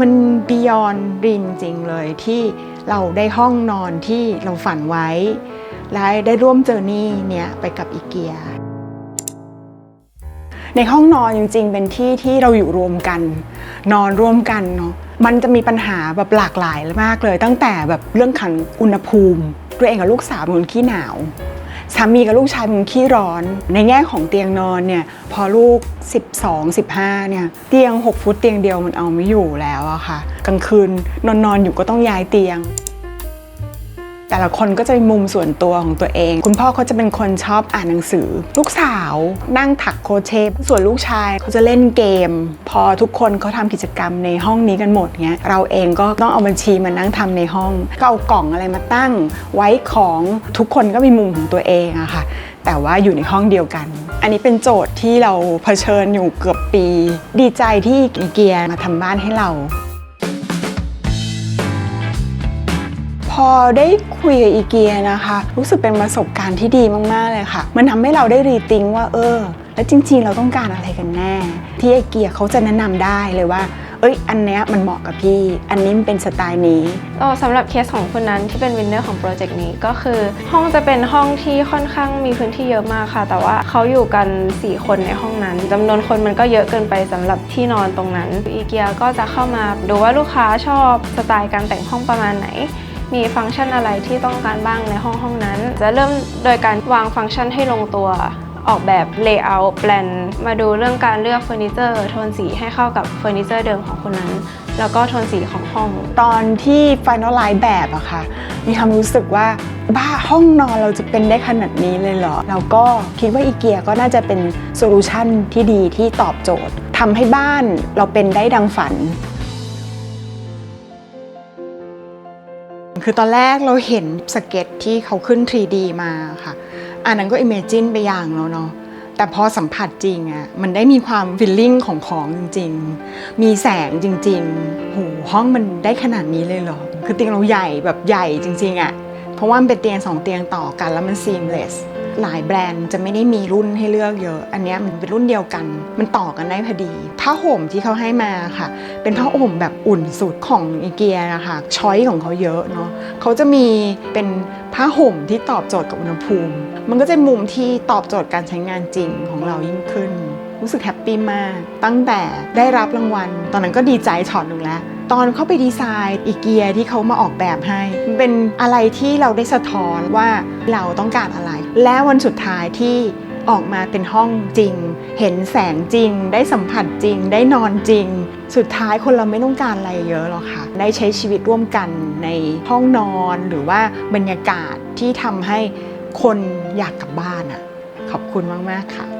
มันบียอนด e มจริงเลยที่เราได้ห้องนอนที่เราฝันไว้ และได้ร่วมเจอร์นี่เนี้ยไปกับอีเกีย ในห้องนอนจริง ๆ เป็นที่ที่เราอยู่รวมกัน นอนร่วมกันเนาะมันจะมีปัญหาแบบหลากหลายมากเลย ตั้งแต่แบบเรื่องขันอุณหภูมิตัวเองกับลูกสาวเป็นคนขี้หนาว สามีกับลูกชายมึงขี้ร้อน ในแง่ของเตียงนอนเนี่ยพอลูก 12 15เนี่ยเตียง 6 ฟุตเตียงเดียวมันเอาไม่อยู่แล้วอะค่ะ กลางคืนนอนนอนอยู่ก็ต้องย้ายเตียง แต่ละคนก็จะมีมุมส่วนตัวของตัวเอง คุณพ่อเขาจะเป็นคนชอบอ่านหนังสือ ลูกสาวนั่งถักโครเชต์ส่วนลูกชายเขาจะเล่นเกม พอทุกคนเขาทำกิจกรรมในห้องนี้กันหมดเงี้ยเราเองก็ต้องเอาบัญชีมานั่งทำในห้อง ก็เอากล่องอะไรมาตั้ง ไว้ของทุกคนก็มีมุมของตัวเองอะค่ะแต่ว่าอยู่ในห้องเดียวกัน อันนี้เป็นโจทย์ที่เราเผชิญอยู่เกือบปี ดีใจที่อีเกียมาทำบ้านให้เรา อได้คุยกับอีเกียนะคะ รู้สึกเป็นประสบการณ์ที่ดีมาก ๆ เลยค่ะ มันทำให้เราได้รีติงว่า เออ แล้วจริง ๆ เราต้องการอะไรกันแน่ ที่ไอเกียเขาจะแนะนำได้เลยว่า เอ้ย อันเนี้ยมันเหมาะกับพี่ อันนี้มันเป็นสไตล์นี้เอ่อสำหรับเคสของคุณนั้นที่เป็นวินเนอร์ของโปรเจกต์นี้ก็คือ ห้องจะเป็นห้องที่ค่อนข้างมีพื้นที่เยอะมากค่ะ แต่ว่าเขาอยู่กัน 4 คนในห้องนั้นจำนวนคนมันก็เยอะเกินไปสำหรับที่นอนตรงนั้นอีเกียก็จะเข้ามาดูว่าลูกค้าชอบสไตล์การแต่งห้องประมาณไหน มีฟังก์ชันอะไรที่ต้องการบ้างในห้องห้องนั้น จะเริ่มโดยการวางฟังก์ชันให้ลงตัว ออกแบบ layout แปลนมาดูเรื่องการเลือกเฟอร์นิเจอร์โทนสีให้เข้ากับเฟอร์นิเจอร์เดิมของคนนั้น แล้วก็โทนสีของห้อง ตอนที่ finalize แบบอะค่ะ มีความรู้สึกว่าบ้าห้องนอนเราจะเป็นได้ขนาดนี้เลยเหรอ เราก็คิดว่าอีเกียก็น่าจะเป็นโซลูชันที่ดีที่ตอบโจทย์ทำให้บ้านเราเป็นได้ดังฝัน คือตอนแรกเราเห็นสเก็ตที่เขาขึ้น 3D มาค่ะ อันนั้นก็ Imagine ไปอย่างแล้วเนาะแต่พอสัมผัสจริงอะมันได้มีความฟิลลิ่งของของจริง ๆ มีแสงจริงๆ หูห้องมันได้ขนาดนี้เลยเหรอ คือติงเราใหญ่แบบใหญ่จริง ๆอะ เพราะว่ามันเป็นเตียงสองเตียงต่อกันแล้วมัน seamless หลายแบรนด์จะไม่ได้มีรุ่นให้เลือกเยอะ อันนี้มันเป็นรุ่นเดียวกัน มันต่อกันได้พอดี ผ้าห่มที่เขาให้มาค่ะ เป็นผ้าห่มแบบอุ่นสุดของอีเกียนะคะช้อยของเขาเยอะเนาะเขาจะมีเป็นผ้าห่มที่ตอบโจทย์กับอุณหภูมิ มันก็จะมุมที่ตอบโจทย์การใช้งานจริงของเรายิ่งขึ้น รู้สึกแฮปปี้มาก ตั้งแต่ได้รับรางวัล ตอนนั้นก็ดีใจช็อตหนึ่งแล้ว ตอนเข้าไปดีไซน์อีเกียที่เขามาออกแบบให้มันเป็นอะไรที่เราได้สะท้อนว่าเราต้องการอะไร และวันสุดท้ายที่ออกมาเป็นห้องจริง เห็นแสงจริง ได้สัมผัสจริง ได้นอนจริง สุดท้ายคนเราไม่ต้องการอะไรเยอะหรอกค่ะ ได้ใช้ชีวิตร่วมกันในห้องนอนหรือว่าบรรยากาศที่ทำให้คนอยากกลับบ้านอะขอบคุณมาก ๆ ค่ะ